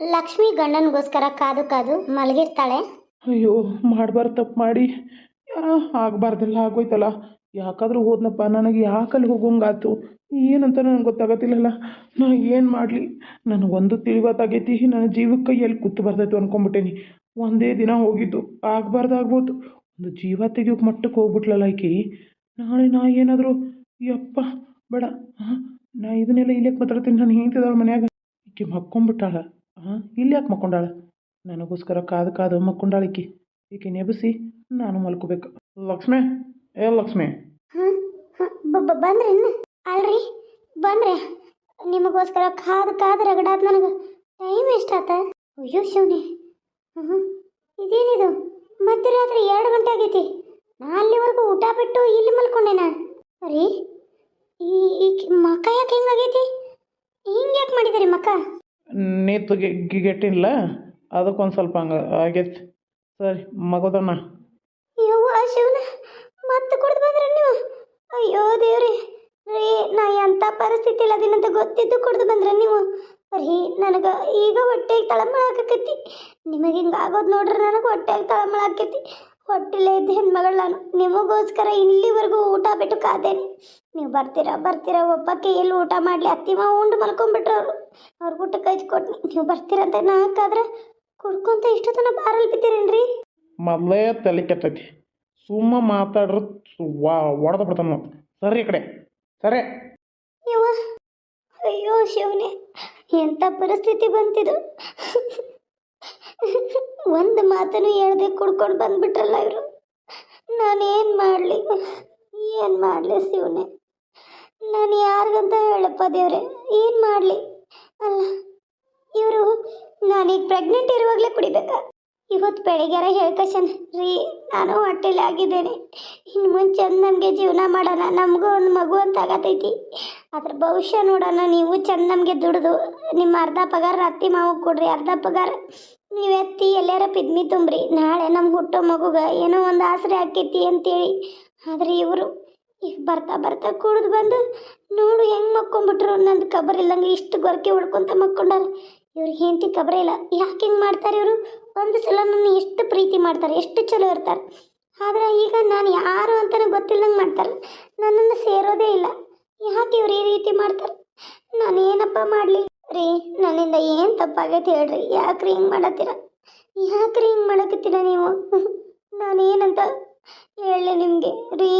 ಲಕ್ಷ್ಮಿ ಗಂಡನಿಗೋಸ್ಕರ ಕಾದು ಕಾದು ಮಲಗಿರ್ತಾಳೆ. ಅಯ್ಯೋ, ಮಾಡಬಾರ್ದು ತಪ್ಪು ಮಾಡಿ. ಆಗಬಾರ್ದೆಲ್ಲ ಆಗೋಯ್ತಲ್ಲ. ಯಾಕಾದ್ರೂ ಹೋದ್ನಪ್ಪ, ನನಗೆ ಯಾಕಲ್ಲಿ ಹೋಗೋಂಗಾತು ಏನಂತ ನನಗೆ ಗೊತ್ತಾಗತ್ತಿಲ್ಲಲ್ಲ. ನಾ ಏನು ಮಾಡಲಿ? ನನಗೊಂದು ತಿಳಿವತ್ತಾಗೈತಿ, ನನ್ನ ಜೀವಕ್ಕೆ ಎಲ್ಲಿ ಕೂತು ಬರ್ತೈತು ಅನ್ಕೊಂಬಿಟ್ಟೇನಿ. ಒಂದೇ ದಿನ ಹೋಗಿದ್ದು ಆಗಬಾರ್ದು ಆಗ್ಬೋದು ಒಂದು ಜೀವ ತೆಗಿಯೋಕೆ ಮಟ್ಟಕ್ಕೆ ಹೋಗ್ಬಿಟ್ಲಲ್ಲ ಆಕಿ ನಾಳೆ ನಾ ಏನಾದರೂ, ಯಪ್ಪ, ಬೇಡ. ನಾ ಇದನ್ನೆಲ್ಲ ಇಲ್ಲೇ ಮಾತಾಡ್ತೀನಿ. ನಾನು ಹೇಳ್ತಿದ್ದಾಳೆ ಮನ್ಯಾಗ. ಆಕೆ ಮಕ್ಕೊಂಬಿಟ್ಟಾಳ. ಹಾಂ ಇಲ್ಲಿ ಯಾಕೆ ಮಕ್ಕೊಂಡಾಳೆ? ನನಗೋಸ್ಕರ ಕಾದು ಕಾದು ಮಕ್ಕೊಂಡಾಳಿಕ್ಕಿ ಈಕಿ ನೆಬಸಿ, ನಾನು ಮಲ್ಕೋಬೇಕು. ಲಕ್ಷ್ಮೇ, ಏ ಲಕ್ಷ್ಮಿ. ಬಂದ್ರಿ ಅಲ್ರಿ, ಬಂದ್ರೆ. ನಿಮಗೋಸ್ಕರ ಕಾದು ಕಾದು ರಗಡಾದ ನನಗೆ ಟೈಮ್ ಎಷ್ಟಾತ ಅಯ್ಯೋ ಶಿವನೇ. ಹ್ಞೂ ಇದೇನಿದು? ಮಧ್ಯರಾತ್ರಿ ಎರಡು ಗಂಟೆ ಆಗೈತಿ. ನಾ ಅಲ್ಲಿವರೆಗೂ ಊಟ ಬಿಟ್ಟು ಇಲ್ಲಿ ಮಲ್ಕೊಂಡೆನ ರೀ, ಈ ಮಕ್ಕ ಯಾಕೆ ಹಿಂಗಾಗೈತಿ? ಹಿಂಗೆ ಯಾಕೆ ಮಾಡಿದಿರಿ ಮಕ್ಕ ನೇತು ಗೆಟ್ಟಿಲ್ಲ ಅದಕ್ಕೊಂದು ಸ್ವಲ್ಪ ಹಂಗ ಆಗೈತಿ. ಸರಿ ಮಗೋದಣ್ಣ ಯವ್ವ, ಶಿವನ, ಮತ್ತೆ ಕುಡ್ದು ಬಂದ್ರೆ ನೀವು? ಅಯ್ಯೋ ದೇವ್ರಿ. ರೀ, ನಾ ಎಂಥ ಪರಿಸ್ಥಿತಿ ಇಲ್ಲ ಅದಿನಂತ ಗೊತ್ತಿದ್ದು ಕುಡ್ದು ಬಂದ್ರೆ ನೀವು? ರೀ, ನನಗೆ ಈಗ ಹೊಟ್ಟೆಗೆ ತಳಮಳ ಹಾಕಕತ್ತಿ ನಿಮಗೆ ಹಿಂಗೆ ಆಗೋದು ನೋಡ್ರಿ ನನಗೆ ಹೊಟ್ಟೆಗೆ ತಳಮಳ ಆಕೈತಿ. ಹೊಟ್ಟೆಲೇ ಇದ್ದ ಹೆಣ್ಮಗಳು ನಾನು. ನಿಮಗೋಸ್ಕರ ಇಲ್ಲಿವರೆಗೂ ಊಟ ಬಿಟ್ಟು ಕಾದೇನೆ. ನೀವು ಬರ್ತೀರಾ ಬರ್ತೀರಾ ಒಬ್ಬಕ್ಕೆ ಎಲ್ಲಿ ಊಟ ಮಾಡಲಿ? ಅತ್ತಿ ಮಾವ ಉಂಡು ಮಲ್ಕೊಂಡ್ಬಿಟ್ರು ಅವರು. ಅವ್ರ ಊಟ ಕೈಸ್ಕೊಟ್ನಿ ನೀವು ಬರ್ತೀರಂತ ನಾಕಾದ್ರೆ ಕುಡ್ಕೊಂತ ಇಷ್ಟು ತನ ಬಾರಲ್ಲಿ ಬಿದ್ದೀರೇನ್ರಿ? ಮೊದಲೇ ತಲೆ ಕೆಟ್ಟೈತಿ. ಸುಮ್ಮ ಮಾತಾಡ್ರು ವಾ ಬಿಡ್ತಾನೆ ನಾವು ಸರಿ ಈ ಕಡೆ. ಸರಿ. ಯವ್ವ. ಅಯ್ಯೋ ಶಿವನೇ ಎಂಥ ಪರಿಸ್ಥಿತಿ ಬಂತಿದು? ಒಂದು ಮಾತನ್ನು ಹೇಳ್ದೆ ಕುಡ್ಕೊಂಡು ಬಂದ್ಬಿಟ್ರಲ್ಲ ಇವರು. ನಾನೇನು ಮಾಡಲಿ? ಏನು ಮಾಡಲಿ ಶಿವನೇ? ನಾನು ಯಾರಿಗಂತ ಹೇಳಪ್ಪ ದೇವ್ರೆ? ಏನು ಮಾಡಲಿ? ಅಲ್ಲ, ಇವರು, ನಾನೀಗ ಪ್ರೆಗ್ನೆಂಟ್ ಇರುವಾಗಲೇ ಕುಡಿಬೇಕಾ? ಇವತ್ತು ಬೆಳಿಗ್ಗೆರ ಹೇಳ್ಕಶನ್ ರೀ, ನಾನು ಹೊಟ್ಟೆಲಿ ಆಗಿದ್ದೇನೆ. ಇನ್ನು ಮುಂಚೆ ನಮಗೆ ಜೀವನ ಮಾಡೋಣ. ನಮಗೂ ಒಂದು ಮಗು ಅಂತ ಆಗತೈತಿ. ಅದ್ರ ಭವಿಷ್ಯ ನೋಡೋಣ. ನೀವು ಚಂದ ನಮಗೆ ದುಡಿದು, ನಿಮ್ಮ ಅರ್ಧ ಪಗಾರ ಅತ್ತಿ ಮಾವು ಕೊಡ್ರಿ. ಅರ್ಧ ಪಗಾರ ನೀವು ಎತ್ತಿ ಎಲ್ಲಾರ ಪಿದ್ಮಿ ತುಂಬ್ರಿ. ನಾಳೆ ನಮ್ಗೆ ಹುಟ್ಟೋ ಮಗುಗೆ ಏನೋ ಒಂದು ಆಸರೆ ಆಕೈತಿ ಅಂತೇಳಿ. ಆದ್ರೆ ಇವರು ಈಗ ಬರ್ತಾ ಬರ್ತಾ ಕುಡಿದು ಬಂದು ನೋಡು ಹೆಂಗೆ ಮಕ್ಕೊಂಬಿಟ್ರು ನಂದು ಕಬರ್ ಇಲ್ಲಂಗೆ ಇಷ್ಟು ಗೊರಕೆ ಹೊಡ್ಕೊಂತ ಮಕ್ಕೊಂಡಾರ. ಇವ್ರಿಗೆ ಹೆಂಡತಿ ಕಬರೇ ಇಲ್ಲ. ಯಾಕೆ ಹಿಂಗೆ ಮಾಡ್ತಾರೆ ಇವರು? ಒಂದು ಸಲ ನನ್ನ ಎಷ್ಟು ಪ್ರೀತಿ ಮಾಡ್ತಾರೆ, ಎಷ್ಟು ಚಲೋ ಇರ್ತಾರೆ. ಆದ್ರೆ ಈಗ ನಾನು ಯಾರು ಅಂತಲೂ ಗೊತ್ತಿಲ್ಲಂಗೆ ಮಾಡ್ತಾರೆ. ನನ್ನನ್ನು ಸೇರೋದೇ ಇಲ್ಲ. ಯಾಕೆ ಇವ್ರು ಈ ರೀತಿ ಮಾಡ್ತಾರೆ? ನಾನು ಏನಪ್ಪ ಮಾಡಲಿ? ರೀ, ನನ್ನಿಂದ ಏನು ತಪ್ಪಾಗೈತೆ ಹೇಳ್ರಿ. ಯಾಕ್ರಿ ಹಿಂಗೆ ಮಾಡತ್ತೀರ? ಯಾಕ್ರಿ ಹಿಂಗೆ ಮಾಡಕತ್ತೀರ ನೀವು? ನಾನೇನಂತ ಹೇಳಲಿ ನಿಮಗೆ. ರೀ.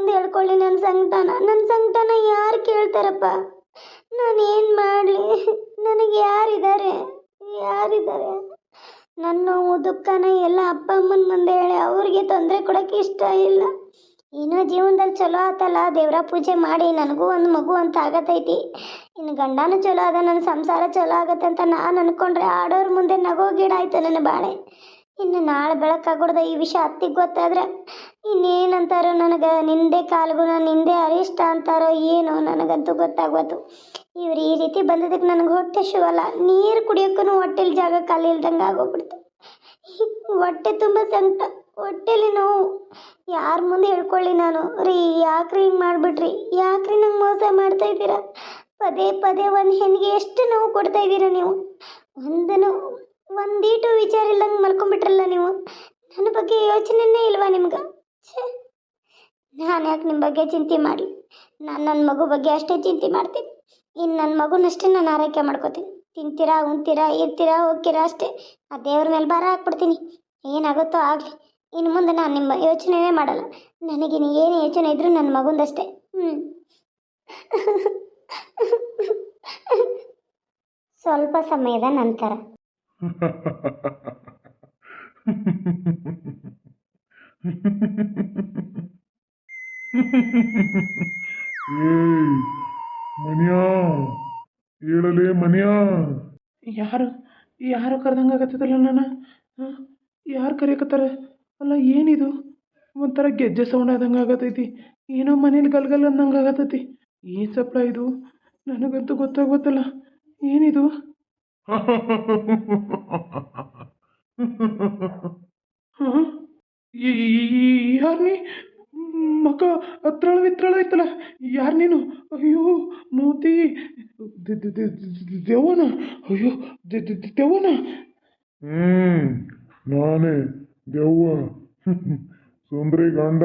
ಮುಂದೆ ಹೇಳ್ಕೊಳ್ಳಿ ನನ್ನ ಸಂಕಟನ. ನನ್ನ ಸಂಕಟನ ಯಾರು ಕೇಳ್ತಾರಪ್ಪ? ನಾನೇನು ಮಾಡಲಿ? ನನಗೆ ಯಾರಿದ್ದಾರೆ? ಯಾರಿದ್ದಾರೆ? ನನ್ನ ನೋವು, ದುಃಖನ ಎಲ್ಲ ಅಪ್ಪ ಅಮ್ಮನ ಮುಂದೆ ಹೇಳಿ ಅವ್ರಿಗೆ ತೊಂದರೆ ಕೊಡೋಕ್ಕೆ ಇಷ್ಟ ಇಲ್ಲ. ಏನೋ ಜೀವನದಲ್ಲಿ ಚಲೋ ಆತಲ್ಲ, ದೇವರ ಪೂಜೆ ಮಾಡಿ, ನನಗೂ ಒಂದು ಮಗು ಅಂತ ಆಗತೈತಿ. ಇನ್ನು ಗಂಡನೂ ಚಲೋ ಅದ ನನ್ನ ಸಂಸಾರ ಚಲೋ ಆಗತ್ತೆ ಅಂತ ನಾನು ಅನ್ಕೊಂಡ್ರೆ ಆಡೋರ ಮುಂದೆ ನಗೋ ಗಿಡ ಆಯ್ತು ನನ್ನ ಬಾಳೆ. ಇನ್ನು ನಾಳೆ ಬೆಳಕಾಗ್ಬಿಡ್ದ ಈ ವಿಷಯ ಅತ್ತಿಗೆ ಗೊತ್ತಾದ್ರೆ ಇನ್ನೇನಂತಾರೋ ನನಗೆ, ನಿಂದೆ ಕಾಲ್ಗುಣ, ನಿಂದೆ ಅರಿಷ್ಟ ಅಂತಾರೋ ಏನೋ ನನಗಂತೂ ಗೊತ್ತಾಗ್ಬೋದು ಇವ್ರು ಈ ರೀತಿ ಬಂದಿದ್ದಕ್ಕೆ ನನಗೆ ಹೊಟ್ಟೆ ಶಿವಲ್ಲ ನೀರು ಕುಡಿಯೋಕ್ಕೂ ಹೊಟ್ಟೆಲಿ ಜಾಗ ಖಾಲಿ ಇಲ್ದಂಗೆ ಆಗೋಗ್ಬಿಡ್ತು. ಹೊಟ್ಟೆ ತುಂಬ ಸಂಕಟ. ಹೊಟ್ಟೆಲಿ ನೋವು. ಯಾರ ಮುಂದೆ ಹೇಳ್ಕೊಳ್ಳಿ ನಾನು. ರೀ, ಯಾಕ್ರಿ ಹಿಂಗೆ ಮಾಡಿಬಿಟ್ರಿ? ಯಾಕ್ರಿ ನಂಗೆ ಮೋಸ ಮಾಡ್ತಾ ಇದ್ದೀರಾ? ಪದೇ ಪದೇ ಒಂದು ಹೆಣ್ಣಿಗೆ ಎಷ್ಟು ನೋವು ಕೊಡ್ತಾ ಇದ್ದೀರಾ ನೀವು? ಒಂದು ನೋವು. ಒಂದೀಟು ವಿಚಾರ ಇಲ್ಲಂಗೆ ಮಲ್ಕೊಂಡ್ಬಿಟ್ರಲ್ಲ ನೀವು? ನನ್ನ ಬಗ್ಗೆ ಯೋಚನೆನೇ ಇಲ್ವಾ ನಿಮ್ಗೆ? ಛೇ, ನಾನು ಯಾಕೆ ನಿಮ್ಮ ಬಗ್ಗೆ ಚಿಂತೆ ಮಾಡಲಿ? ನಾನು ನನ್ನ ಮಗು ಬಗ್ಗೆ ಅಷ್ಟೇ ಚಿಂತೆ ಮಾಡ್ತೀನಿ. ಇನ್ನು ನನ್ನ ಮಗುನಷ್ಟೇ ನಾನು ಆರೈಕೆ ಮಾಡ್ಕೋತೀನಿ. ತಿಂತೀರಾ, ಉಣ್ತೀರಾ, ಇರ್ತೀರಾ, ಹೋಗ್ತೀರಾ ಅಷ್ಟೇ. ಆ ದೇವ್ರ ಮೇಲೆ ಭಾರ ಹಾಕ್ಬಿಡ್ತೀನಿ. ಏನಾಗುತ್ತೋ ಆಗಲಿ. ಇನ್ನು ಮುಂದೆ ನಾನು ನಿಮ್ಮ ಯೋಚನೆನೇ ಮಾಡಲ್ಲ. ನನಗಿನ್ನು ಏನು ಯೋಚನೆ ಇದ್ದರೂ ನನ್ನ ಮಗುಂದಷ್ಟೇ. ಹ್ಞೂ ಸ್ವಲ್ಪ ಸಮಯದ ನಂತರ. ಏಯ್, ಮನಿಯಾ, ಹೇಳಲೇ ಮನಿಯಾ. ಯಾರು ಯಾರು ಕರೆದಂಗೆ ಆಗತ್ತದಲ್ಲ ನಾನು ಯಾರು ಕರೆಯಕತ್ತಾರ? ಅಲ್ಲ, ಏನಿದು? ಒಂಥರ ಗೆಜ್ಜೆ ಸೌಂಡ್ ಆದಂಗೆ ಆಗತೈತಿ. ಏನೋ ಮನೇಲಿ ಗಲ್ಗಲ್ ಅಂದಂಗ ಆಗತೈತಿ. ಏನು ಸಪ್ಲೈ ಇದು? ನನಗಂತೂ ಗೊತ್ತಾಗೋತ್ತಲ್ಲ ಏನಿದು? ಯಾರು ನೀ? ಮಕ ಅತ್ರಳ ವಿತ್ರಳ ಐತಲ್ಲ, ಯಾರು ನೀನು? ಅಯ್ಯೋ, ಮೂತಿ. ದೇವನ? ಅಯ್ಯೋ ದೇವನ? ಹ್ಮ್, ನಾನೇ ದೆವ್ವ. ಸುಂದ್ರಿ ಗಂಡ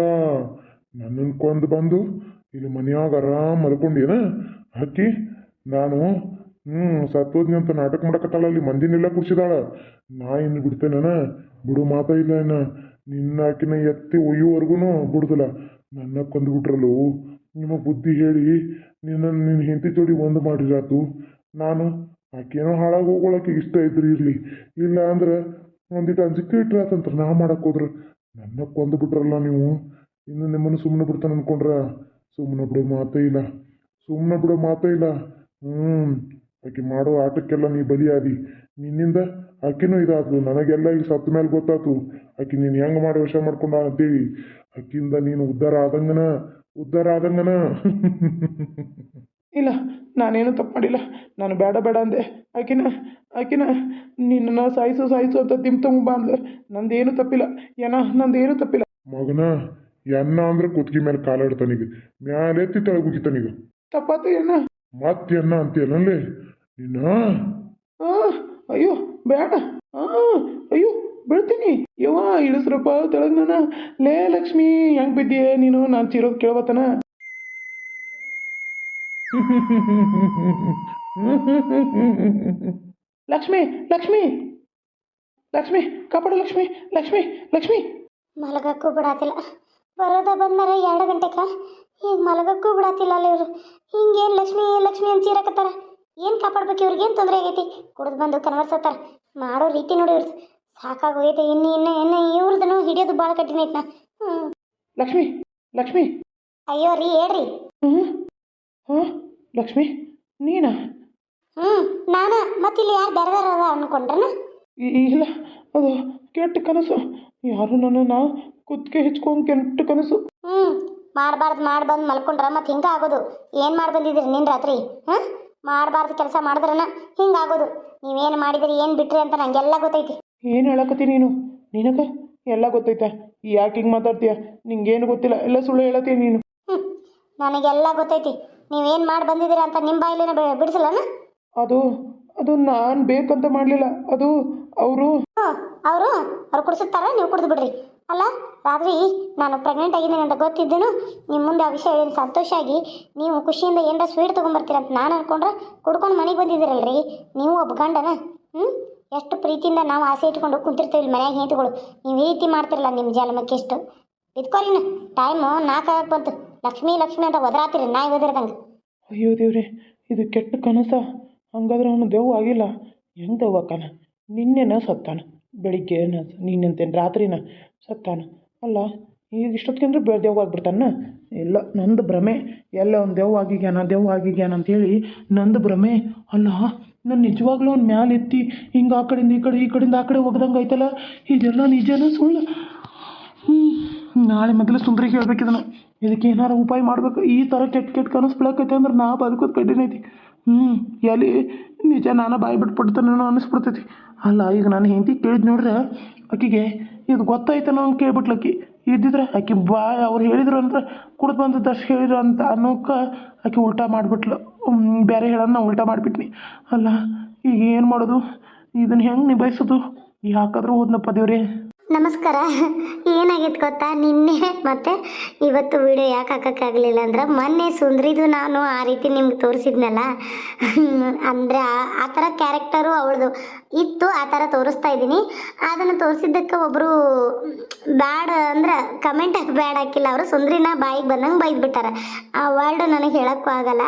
ನನ್ನ ಕೊಂದು ಬಂದು ಇಲ್ಲಿ ಮನ್ಯಾಗ ಆರಾಮ್ ಮಲ್ಕೊಂಡೇನ ಹಕ್ಕಿ ನಾನು ಹ್ಞೂ ಸತ್ತೋದ್ನಿ ಅಂತ ನಾಟಕ ಮಾಡಕತ್ತಾಳ, ಅಲ್ಲಿ ಮಂದಿನೆಲ್ಲ ಕುಡ್ಸಿದಾಳ ನಾ ಇನ್ನು ಬಿಡ್ತೇನ ಬಿಡು ಮಾತ ಇಲ್ಲ ಏನ ನಿನ್ನ ಆಕಿನ ಎತ್ತಿ ಒಯ್ಯುವವರೆಗೂ ಬಿಡುದಿಲ್ಲ. ನನ್ನ ಕೊಂದು ಬಿಟ್ರಲ್ಲೋ. ನಿಮ್ಮ ಬುದ್ಧಿ ಹೇಳಿ, ನಿನ್ನ ನಿನ್ನ ಹೆಂಡತಿ ಜೋಡಿ ಒಂದು ಮಾಡಿರಾತು. ನಾನು ಆಕೇನೋ ಹಾಳಾಗಿ ಹೋಗೋಳಕ್ಕೆ ಇಷ್ಟ ಇದ್ರಿ ಇರಲಿ. ಇಲ್ಲ ಅಂದ್ರೆ ಒಂದಿಟ್ಟು ಅಂಜಿಕೆ ಇಟ್ರಾತಂತ್ರ ನಾ ಮಾಡಕ್ಕೆ ಹೋದ್ರೆ. ನನ್ನ ಕೊಂದು ಬಿಟ್ರಲ್ಲ ನೀವು. ಇನ್ನು ನಿಮ್ಮನ್ನು ಸುಮ್ಮನೆ ಬಿಡ್ತಾನೆ ಅನ್ಕೊಂಡ್ರ. ಸುಮ್ಮನೆ ಬಿಡೋ ಮಾತೇ ಇಲ್ಲ. ಸುಮ್ಮನೆ ಬಿಡೋ ಮಾತೇ ಇಲ್ಲ. ಹ್ಞೂ ಆಕೆ ಮಾಡೋ ಆಟಕ್ಕೆಲ್ಲ ನೀ ಬಲಿಯಾದಿ. ನಿನ್ನಿಂದ ಆಕಿನೂ ಇದಾದ್ಲು. ನನಗೆಲ್ಲ ಈಗ ಸತ್ತ ಮೇಲೆ ಗೊತ್ತಾತು. ಆಕೆ ನೀನು ಹೆಂಗೆ ಮಾಡಿ ವಶ ಮಾಡ್ಕೊಂಡ ಅಂತೇಳಿ. ಆಕಿಂದ ನೀನು ಉದ್ಧಾರ ಆದಂಗನ ಉದ್ಧಾರ ಆದಂಗನ. ಇಲ್ಲ ನಾನೇನು ತಪ್ಪು ಮಾಡಿಲ್ಲ. ನಾನು ಬೇಡ ಬೇಡ ಅಂದೆ. ಆಕಿನ ಆಕಿನ ನಿನ್ನ ಸಾಯಿಸು ಸಾಯಿಸು ಅಂತ ತಿಮ್ ತುಂಬ ಅಂದ್ರೆ ನಂದೇನು ತಪ್ಪಿಲ್ಲ. ಏನ ನಂದೇನು ತಪ್ಪಿಲ್ಲ. ಮಗನ ಎನ್ನ ಅಂದ್ರೆ ಕುತ್ಗಿ ಮೇಲೆ ಕಾಲಾಡ್ತಾನೀಗ ಮ್ಯಾಲೆತ್ತಿ ತೆಳಗುಗಿತಾನೀಗ ತಪ್ಪಾತು ಏನ ಮತ್ತೆ ಅಂತೇನಲ್ಲಿ? ನಿನ್ನ ಆ, ಅಯ್ಯೋ ಬೇಡ. ಆ, ಅಯ್ಯೋ ಬೀಳ್ತೀನಿ. ಯವ್ವ ಇಳಿಸ್ರಪ್ಪ ತೆಳಗ್ ನಾನು ಲೇ ಲಕ್ಷ್ಮಿ ಹೆಂಗ್ ಬಿದ್ದೀಯ ನೀನು? ನಾನು ಚಿರೋದು ಕೇಳ್ಬತ್ತನ ಲಕ್ಷ್ಮಿ ಲಕ್ಷ್ಮಿ. ಲಕ್ಷ್ಮಿ ಕಾಪಾಡು ಲಕ್ಷ್ಮಿ ಲಕ್ಷ್ಮಿ ಲಕ್ಷ್ಮಿ. ಮಲಗಕ್ಕೂ ಬಿಡಾತಿಲ್ಲ. ಬರೋದ ಬಂದಾರ ಎರಡು ಗಂಟೆಕ ಈಗ ಮಲಗಕ್ಕೂ ಬಿಡತ್ತಿಲ್ಲ ಅಲ್ಲ ಇವರು. ಹಿಂಗೇನ್ ಲಕ್ಷ್ಮಿ ಲಕ್ಷ್ಮಿ ಅಂತ ಚೀರಕತ್ತಾರ ಏನು ಕಾಪಾಡ್ಬೇಕು ಇವ್ರಿಗೇನು ತೊಂದರೆ ಆಗೈತಿ? ಕುಡಿದು ಬಂದು ಕನ್ವರ್ಸತ್ತಾರ. ಮಾಡೋ ರೀತಿ ನೋಡಿ ಇವ್ರದ್ದು ಸಾಕಾಗೋಗೈತೆ ಇನ್ನು ಇನ್ನ ಇನ್ನು ಇವ್ರದನ್ನು ಹಿಡಿಯೋದು ಭಾಳ ಕಠಿಣ ಐತೆ ನಾ ಹ್ಞೂ ಲಕ್ಷ್ಮಿ ಲಕ್ಷ್ಮಿ. ಅಯ್ಯೋ ರೀ ಹೇಳ್ರಿ. ಹ್ಞೂ ಹ್ಞೂ ಲಕ್ಷ್ಮಿ ನೀನಾ? ಹ್ಞೂ ನಾನ? ಮತ್ತಿಲ್ಲಿ ಯಾರು ಬೇರೆ ಅದ ಅನ್ಕೊಂಡ್ರನ? ಇ- ಇಲ್ಲ. ಅದು ಕೆಟ್ಟ ಕನಸು. ಯಾರು ನನ್ನ ಕುತ್ತಿಗೆ ಹೆಚ್ಕೊಂಡ್ ಕೆಟ್ಟ ಕನಸು. ಹ್ಞೂ ಮಾಡಬಾರ್ದು ಮಾಡಿ ಬಂದು ಮಲ್ಕೊಂಡ್ರ ಮತ್ತೆ ಹಿಂಗೆ ಆಗೋದು. ಏನು ಮಾಡಿ ಬಂದಿದ್ದೀರಿ ನಿನ್ನ ರಾತ್ರಿ? ಹಾಂ ಮಾಡಬಾರ್ದು ಕೆಲಸ ಮಾಡಿದ್ರನ ಹಿಂಗೆ ಆಗೋದು. ನೀವೇನು ಮಾಡಿದ್ರಿ ಏನು ಬಿಟ್ರಿ ಅಂತ ನಂಗೆಲ್ಲ ಗೊತ್ತೈತಿ. ಏನು ಹೇಳಕತ್ತಿ ನೀನು? ನಿನಗೆ ಎಲ್ಲ ಗೊತ್ತೈತೆ. ಯಾಕೆ ಹಿಂಗೆ ಮಾತಾಡ್ತೀಯ? ನಿಂಗೇನು ಗೊತ್ತಿಲ್ಲ. ಎಲ್ಲ ಸುಳ್ಳು ಹೇಳತ್ತೀಯ ನೀನು. ಹ್ಞೂ ನನಗೆಲ್ಲ ಗೊತ್ತೈತಿ. ನೀವೇನು ಮಾಡಿ ಬಂದಿದ್ದೀರಿ ಅಂತ ನಿಮ್ಮ ಬಾಯಿಲಿನ ಬಿಡಿಸಲ್ಲನ ಅದು ಅದು ನಾನು ಬೇಕಂತ ಮಾಡಲಿಲ್ಲ. ಅದು ಅವರು ಅವರು? ಅವ್ರು ಕುಡಿಸುತ್ತಾರ? ನೀವು ಕುಡಿದು ಬಿಡ್ರಿ. ಅಲ್ಲ, ರಾತ್ರಿ ನಾನು ಪ್ರೆಗ್ನೆಂಟ್ ಆಗಿದ್ದೀನಿ ಅಂತ ಗೊತ್ತಿದ್ದೇನು. ನಿಮ್ಮ ಮುಂದೆ ಆ ವಿಷಯ ಏನು ಸಂತೋಷ ಆಗಿ ನೀವು ಖುಷಿಯಿಂದ ಏನರ ಸ್ವೀಟ್ ತೊಗೊಂಬರ್ತೀರ ಅಂತ ನಾನು ಅನ್ಕೊಂಡ್ರೆ ಕುಡ್ಕೊಂಡು ಮನೆಗೆ ಬಂದಿದ್ದೀರಲ್ರಿ. ನೀವು ಒಬ್ಬ ಗಂಡನ ಹ್ಞೂ ಎಷ್ಟು ಪ್ರೀತಿಯಿಂದ ನಾವು ಆಸೆ ಇಟ್ಕೊಂಡು ಕುಂತಿರ್ತೀವಿ ಮನ್ಯಾಗ ಹೆಂತಗಳು ನೀವು ಈ ರೀತಿ ಮಾಡ್ತಿರಲ್ಲ ನಿಮ್ಮ ಜನ್ಮಕ್ಕೆ ಎಷ್ಟು. ಇದ್ಕೋರಿನ ಟೈಮು ನಾಲ್ಕಾಗಕ್ಕೆ ಬಂತು. ಲಕ್ಷ್ಮೀ, ಲಕ್ಷ್ಮಿ ಅಂತ ಒದರಾತಿರಿ ನಾಯಿ ಒದಿರ್ದಂಗೆ. ಅಯ್ಯೋ ದೇವ್ರಿ, ಇದು ಕೆಟ್ಟ ಕನಸ. ಹಂಗಾದ್ರೆ ಅವನು ದೆವ್ವ ಆಗಿಲ್ಲ. ಹೆಂಗೆ ದೆವ್ವ ಅಕ್ಕನ ನಿನ್ನೆನ ಸತ್ತಾನ. ಬೆಳಿಗ್ಗೆ ನಿನ್ನಂತೇನು ರಾತ್ರಿನ. ಸತ್ತಾನ? ಅಲ್ಲ, ಈಗ ಇಷ್ಟೊತ್ತಿಗೆ ಬೆ ದೆವ್ವ ಆಗ್ಬಿಡ್ತಾನ? ಇಲ್ಲ, ನಂದು ಭ್ರಮೆ. ಎಲ್ಲ ಒಂದು ದೆವ್ವ ಆಗಿಗ್ಯಾನ ದೆವ್ವ ಆಗಿಗ್ಯಾನ ಅಂತೇಳಿ ನಂದು ಭ್ರಮೆ. ಅಲ್ಲ, ನಾನು ನಿಜವಾಗ್ಲೂ ಅವ್ನ ಮ್ಯಾಲೆ ಎತ್ತಿ ಹಿಂಗೆ ಆ ಕಡೆಯಿಂದ ಈ ಕಡೆ, ಈ ಕಡೆಯಿಂದ ಆ ಕಡೆ ಹೋಗ್ದಂಗೆ ಐತಲ್ಲ ಇದೆಲ್ಲ ನಿಜನ ಸುಳ್ಳು? ಹ್ಞೂ ನಾಳೆ ಮೊದಲು ಸುಂದ್ರಿಗೆ ಇದನ್ನು. ಇದಕ್ಕೆ ಏನಾರ ಉಪಾಯ ಮಾಡಬೇಕು? ಈ ಥರ ಕೆಟ್ಟ ಕೆಟ್ಟ ಕನಸು ಅಂದ್ರೆ ನಾ ಬದುಕೋದು ಕಠಿಣ ಐತಿ. ಹ್ಞೂ ಎಲ್ಲಿ ನಿಜ ನಾನು ಬಾಯಿ ಬಿಟ್ಬಿಡ್ತಾನೇನೋ ಅನ್ನಿಸ್ಬಿಡ್ತೈತಿ. ಅಲ್ಲ, ಈಗ ನಾನು ಹೆಂಡತಿ ಕೇಳಿದ್ ನೋಡ್ರೆ ಆಕಿಗೆ, ಇದು ಗೊತ್ತಾಯ್ತನೋ ಅಂತ ಕೇಳ್ಬಿಟ್ಲಕ್ಕಿ ಇದ್ದಿದ್ರೆ ಆಕಿ ಬಾ, ಅವ್ರು ಹೇಳಿದ್ರು ಅಂದ್ರೆ ಕುಡ್ದು ಬಂದದ್ದಷ್ಟು ಹೇಳಿದ್ರು ಅಂತ ಅನ್ನೋಕ ಆಕೆ ಉಲ್ಟಾ ಮಾಡಿಬಿಟ್ಲು. ಬೇರೆ ಹೇಳೋಣ ಉಲ್ಟಾ ಮಾಡಿಬಿಟ್ನಿ. ಅಲ್ಲ, ಈಗ ಏನು ಮಾಡೋದು? ಇದನ್ನು ಹೆಂಗೆ ನಿಭಾಯಿಸೋದು? ಯಾಕಾದ್ರೂ ಹೋದ್ನಪ್ಪ ದೇವ್ರಿ. ನಮಸ್ಕಾರ. ಏನಾಗಿತ್ತು ಗೊತ್ತಾ? ನಿನ್ನೆ ಮತ್ತೆ ಇವತ್ತು ವಿಡಿಯೋ ಯಾಕೆ ಹಾಕೋಕ್ಕಾಗಲಿಲ್ಲ ಅಂದ್ರೆ, ಮೊನ್ನೆ ಸುಂದ್ರಿದು ನಾನು ಆ ರೀತಿ ನಿಮ್ಗೆ ತೋರಿಸಿದ್ನಲ್ಲ. ಅಂದರೆ ಆ ಥರ ಕ್ಯಾರೆಕ್ಟರು ಅವಳದು. ಇತ್ತು, ಆ ಥರ ತೋರಿಸ್ತಾ ಇದ್ದೀನಿ. ಅದನ್ನು ತೋರಿಸಿದ್ದಕ್ಕೆ ಒಬ್ಬರು ಬ್ಯಾಡ ಅಂದ್ರೆ ಕಮೆಂಟ್ ಬ್ಯಾಡ್ ಹಾಕಿಲ್ಲ ಅವರು. ಸುಂದ್ರಿನ ಬಾಯಿಗೆ ಬಂದಂಗೆ ಬೈದ್ಬಿಟ್ಟಾರೆ. ಆ ವರ್ಡ್ ನನಗೆ ಹೇಳೋಕ್ಕೂ ಆಗಲ್ಲ.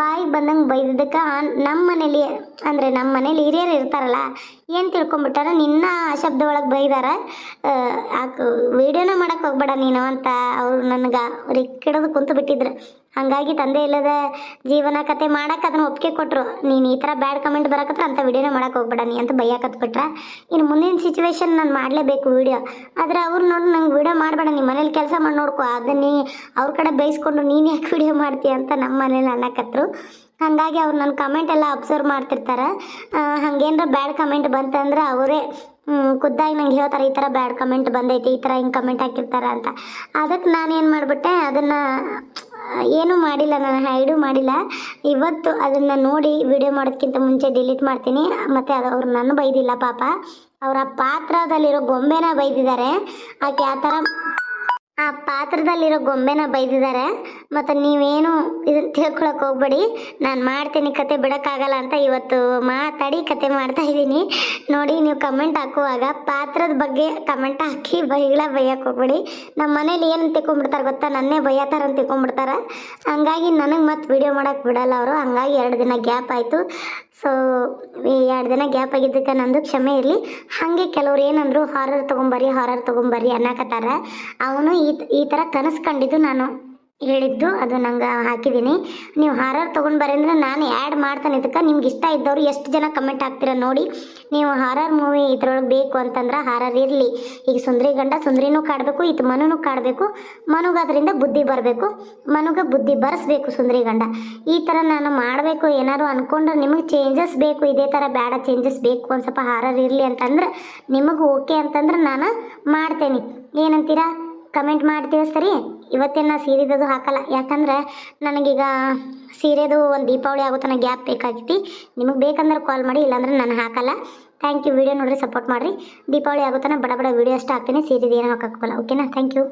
ಬಾಯಿಗೆ ಬಂದಂಗೆ ಬೈದಿದ್ದಕ್ಕೆ ನಮ್ಮ ಮನೇಲಿ, ಅಂದರೆ ನಮ್ಮ ಮನೇಲಿ ಹಿರಿಯರು ಇರ್ತಾರಲ್ಲ, ಏನು ತಿಳ್ಕೊಂಬಿಟ್ಟಾರ? ನಿನ್ನ ಶಬ್ದ ಒಳಗೆ ಬೈದಾರ. ವಿಡಿಯೋನ ಮಾಡಕ್ಕೆ ಹೋಗ್ಬೇಡ ನೀನು ಅಂತ ಅವರು ನನಗೆ ರಿಕ್ಕಿಡೋದು ಕುಂತು ಬಿಟ್ಟಿದ್ರು. ಹಾಗಾಗಿ ತಂದೆ ಇಲ್ಲದ ಜೀವನ ಕತೆ ಮಾಡಕ್ಕೆ ಅದನ್ನ ಒಪ್ಪಿಗೆ ಕೊಟ್ಟರು ನೀನು ಈ ಥರ ಬ್ಯಾಡ್ ಕಮೆಂಟ್ ಬರಕತ್ರ ಅಂತ ವಿಡಿಯೋನೇ ಮಾಡಕ್ಕೆ ಹೋಗ್ಬೇಡ, ನೀ ಅಂತ ಬೈಯಾಕತ್ಬಿಟ್ರೆ. ಇನ್ನು ಮುಂದಿನ ಸಿಚುವೇಶನ್ ನಾನು ಮಾಡಲೇಬೇಕು ವಿಡಿಯೋ. ಆದರೆ ಅವ್ರು ನೋಡಿ, ನಂಗೆ ವಿಡಿಯೋ ಮಾಡಬೇಡ ನಿಮ್ಮ ಮನೇಲಿ ಕೆಲಸ ಮಾಡಿ ನೋಡ್ಕೊ. ಅದನ್ನ ನೀ ಅವ್ರ ಕಡೆ ಬೈಸ್ಕೊಂಡು ನೀನು ಯಾಕೆ ವಿಡಿಯೋ ಮಾಡ್ತೀಯ ಅಂತ ನಮ್ಮ ಮನೇಲಿ ಅನ್ನಕತ್ರು. ಹಾಗಾಗಿ ಅವ್ರು ನನ್ನ ಕಮೆಂಟ್ ಎಲ್ಲ ಅಬ್ಸರ್ವ್ ಮಾಡ್ತಿರ್ತಾರೆ. ಹಾಗೇನಾರ ಬ್ಯಾಡ್ ಕಮೆಂಟ್ ಬಂತಂದ್ರೆ ಅವರೇ ಖುದ್ದಾಗಿ ನಂಗೆ ಹೇಳ್ತಾರೆ, ಈ ಥರ ಬ್ಯಾಡ್ ಕಮೆಂಟ್ ಬಂದೈತಿ, ಈ ಥರ ಹಿಂಗೆ ಕಮೆಂಟ್ ಹಾಕಿರ್ತಾರೆ ಅಂತ. ಅದಕ್ಕೆ ನಾನೇನು ಮಾಡಿಬಿಟ್ಟೆ, ಅದನ್ನು ಏನೂ ಮಾಡಿಲ್ಲ, ನಾನು ಹೈಡು ಮಾಡಿಲ್ಲ. ಇವತ್ತು ಅದನ್ನು ನೋಡಿ ವಿಡಿಯೋ ಮಾಡೋದಕ್ಕಿಂತ ಮುಂಚೆ ಡಿಲೀಟ್ ಮಾಡ್ತೀನಿ. ಮತ್ತು ಅದು ಅವ್ರು ನನ್ನ ಬೈದಿಲ್ಲ ಪಾಪ. ಅವರ ಪಾತ್ರದಲ್ಲಿರೋ ಗೊಂಬೆನ ಬೈದಿದ್ದಾರೆ. ಆಕೆ ಆ ಥರ ಆ ಪಾತ್ರದಲ್ಲಿರೋ ಗೊಂಬೆನ ಬೈದಿದ್ದಾರೆ. ಮತ್ತು ನೀವೇನು ಇದನ್ನ ತಿಳ್ಕೊಳಕ್ಕೆ ಹೋಗ್ಬೇಡಿ. ನಾನು ಮಾಡ್ತೀನಿ ಕತೆ, ಬಿಡೋಕ್ಕಾಗಲ್ಲ ಅಂತ ಇವತ್ತು ಮಾತಾಡಿ ಕತೆ ಮಾಡ್ತಾ ಇದ್ದೀನಿ. ನೋಡಿ, ನೀವು ಕಮೆಂಟ್ ಹಾಕುವಾಗ ಪಾತ್ರದ ಬಗ್ಗೆ ಕಮೆಂಟ್ ಹಾಕಿ ಬೈಗಳ ಬೈಯಕ್ಕೆ ಹೋಗ್ಬೇಡಿ. ನಮ್ಮ ಮನೇಲಿ ಏನು ತಿಳ್ಕೊಂಬಿಡ್ತಾರೆ ಗೊತ್ತಾ? ನನ್ನೇ ಬೈಯತಾರ ಅಂತ ತಿಳ್ಕೊಂಬಿಡ್ತಾರೆ ಹಂಗಾಗಿ ನನಗೆ ಮತ್ತೆ ವಿಡಿಯೋ ಮಾಡೋಕ್ಕೆ ಬಿಡಲ್ಲ ಅವರು. ಹಂಗಾಗಿ ಎರಡು ದಿನ ಗ್ಯಾಪ್ ಆಯಿತು. ಸೊ ಎರಡು ದಿನ ಗ್ಯಾಪ್ ಆಗಿದ್ದಕ್ಕೆ ನಂದು ಕ್ಷಮೆ ಇರಲಿ. ಹಾಗೆ ಕೆಲವ್ರು ಏನಂದ್ರು ಹಾರರ್ ತೊಗೊಂಬರ್ರಿ ಹಾರರ್ ತೊಗೊಂಬರ್ರಿ ಅನ್ನಕತ್ತಾರ. ಅವನು ಈ ಈ ಥರ ಕನಸು ಕಂಡಿದ್ದು ನಾನು. ಹೇಳಿದ್ದು, ಅದು ನಂಗೆ ಹಾಕಿದ್ದೀನಿ. ನೀವು ಹಾರರ್ ತೊಗೊಂಡು ಅಂದ್ರೆ ನಾನು ಆ್ಯಡ್ ಮಾಡ್ತಾನೆ ಇದಕ್ಕೆ. ನಿಮ್ಗೆ ಇಷ್ಟ ಇದ್ದವ್ರು ಎಷ್ಟು ಜನ ಕಮೆಂಟ್ ಹಾಕ್ತೀರ ನೋಡಿ. ನೀವು ಹಾರರ್ ಮೂವಿ ಇದ್ರೊಳಗೆ ಬೇಕು ಅಂತಂದ್ರೆ ಹಾರರ್ ಇರಲಿ. ಈಗ ಸುಂದ್ರಿ ಗಂಡ ಸುಂದ್ರಿನೂ ಕಾಡಬೇಕು ಇದು ಮನುನೂ ಕಾಡಬೇಕು. ಮನುಗೆ ಅದರಿಂದ ಬುದ್ಧಿ ಬರಬೇಕು. ಮನುಗೆ ಬುದ್ಧಿ ಬರೆಸ್ಬೇಕು ಸುಂದ್ರಿ ಗಂಡ. ಈ ಥರ ನಾನು ಮಾಡಬೇಕು, ಏನಾದ್ರು ಅಂದ್ಕೊಂಡ್ರೆ ನಿಮಗೆ ಚೇಂಜಸ್ ಬೇಕು, ಇದೇ ಥರ ಬೇಡ ಚೇಂಜಸ್ ಬೇಕು, ಒಂದು ಸ್ವಲ್ಪ ಹಾರರ್ ಇರಲಿ ಅಂತಂದ್ರೆ ನಿಮಗೆ ಓಕೆ ಅಂತಂದ್ರೆ ನಾನು ಮಾಡ್ತೇನೆ. ಏನಂತೀರಾ? ಕಮೆಂಟ್ ಮಾಡ್ತೀವಿ ಸರಿ? ಇವತ್ತೇನು ನಾ ಸೀರೆದದು ಹಾಕಲ್ಲ. ಯಾಕಂದ್ರೆ ನನಗೀಗ ಸೀರೆದು ಒಂದು ದೀಪಾವಳಿ ಆಗೋ ಗ್ಯಾಪ್ ಬೇಕಾಗಿತ್ತು ನಿಮಗೆ ಬೇಕಂದ್ರೆ ಕಾಲ್ ಮಾಡಿ, ಇಲ್ಲಾಂದ್ರೆ ನಾನು ಹಾಕಲ್ಲ. ಥ್ಯಾಂಕ್ ಯು ವಿಡಿಯೋ ನೋಡ್ರಿ ಸಪೋರ್ಟ್ ಮಾಡಿರಿ. ದೀಪಾವಳಿ ಆಗೋ ತನಕ ಬಡ ಬಡ ವೀಡಿಯೋ ಅಷ್ಟು ಹಾಕ್ತೀನಿ. ಸೀರೆದು ಏನೂ ಹಾಕಕ್ಕಲ್ಲ ಓಕೆನಾ ಥ್ಯಾಂಕ್ ಯು